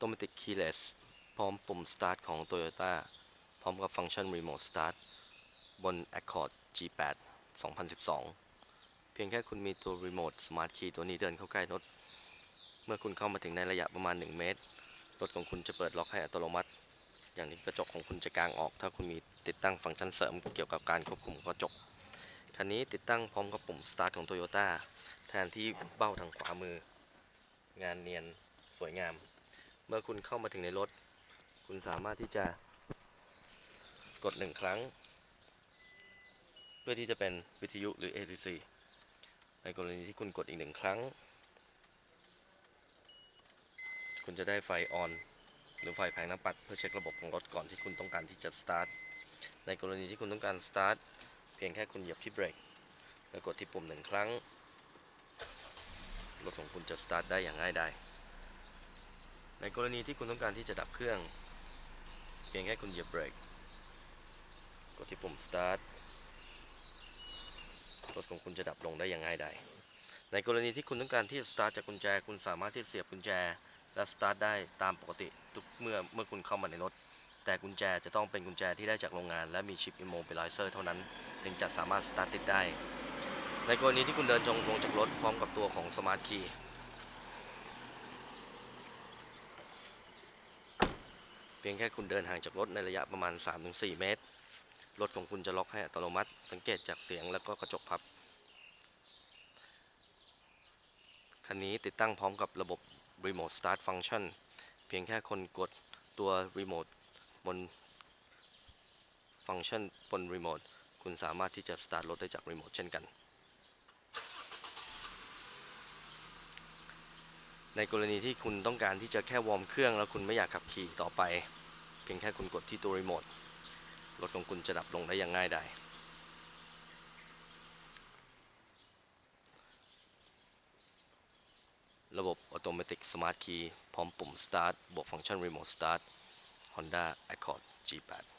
Automatic Keyless พร้อมปุ่ม Start ของ Toyota พร้อมกับฟังก์ชัน Remote Start บน Accord G8 2012 เพียงแค่คุณมีตัว Remote Smart Key ตัวนี้เดินเข้าใกล้รถ เมื่อคุณเข้ามาถึงในระยะประมาณ 1 เมตร รถของคุณจะเปิดล็อกให้อัตโนมัติ อย่างนี้กระจกของคุณจะกางออก ถ้าคุณมีติดตั้งฟังก์ชันเสริมเกี่ยวกับการควบคุมกระจก คันนี้ติดตั้งพร้อมกับปุ่ม Start ของ Toyota แทนที่เบ้าทางขวามือ งานเนียนสวยงาม เมื่อคุณเข้ามาถึงในรถ คุณสามารถที่จะกดหนึ่งครั้ง เพื่อที่จะเป็นวิทยุหรือ ATC ในกรณีที่คุณกดอีกหนึ่งครั้ง คุณจะได้ไฟออน หรือไฟแผงน้ำปัดเพื่อเช็คระบบของรถก่อนที่คุณต้องการที่จะสตาร์ทในกรณีที่คุณต้องการสตาร์ทเพียงแค่คุณเหยียบที่เบรกแล้วกดที่ปุ่มหนึ่งครั้งรถของคุณจะสตาร์ทได้อย่างง่ายดาย ในกรณีที่คุณต้องการที่จะดับเครื่อง เพียงแค่คุณเหยียบเบรก กดที่ปุ่ม start รถของคุณจะดับลงได้อย่างง่ายดายในกรณีที่คุณต้องการที่จะ start จากกุญแจ คุณสามารถที่จะเสียบกุญแจ และ start ได้ตามปกติทุกเมื่อเมื่อคุณเข้ามาในรถ แต่กุญแจจะต้องเป็นกุญแจที่ได้จากโรงงาน และมีชิป immobilizer เท่านั้น ถึงจะสามารถ start ติดได้ ในกรณีที่คุณเดินจงลงจากรถพร้อมกับตัวของ smart key พียงแค่คุณเดินห่างจากรถในระยะประมาณ 3-4 เมตร รถของคุณจะล็อกให้อัตโนมัติ สังเกตจากเสียงแล้วก็กระจกพับ คันนี้ติดตั้งพร้อมกับระบบ Remote Start Function เพียงแค่คนกดตัว Remote บนฟังก์ชันบน Remote คุณสามารถที่จะ Start รถได้จาก Remote เช่นกัน ในกรณีที่คุณต้องการที่จะแค่วอร์มเครื่องแล้วคุณไม่อยากขับขี่ต่อไป เพียงแค่คุณกดที่ตัวรีโมทรถของคุณจะดับลงได้อย่างง่ายดายระบบ Automatic Smart Key พร้อมปุ่ม Start บวกฟังก์ชัน Remote Start Honda Accord G8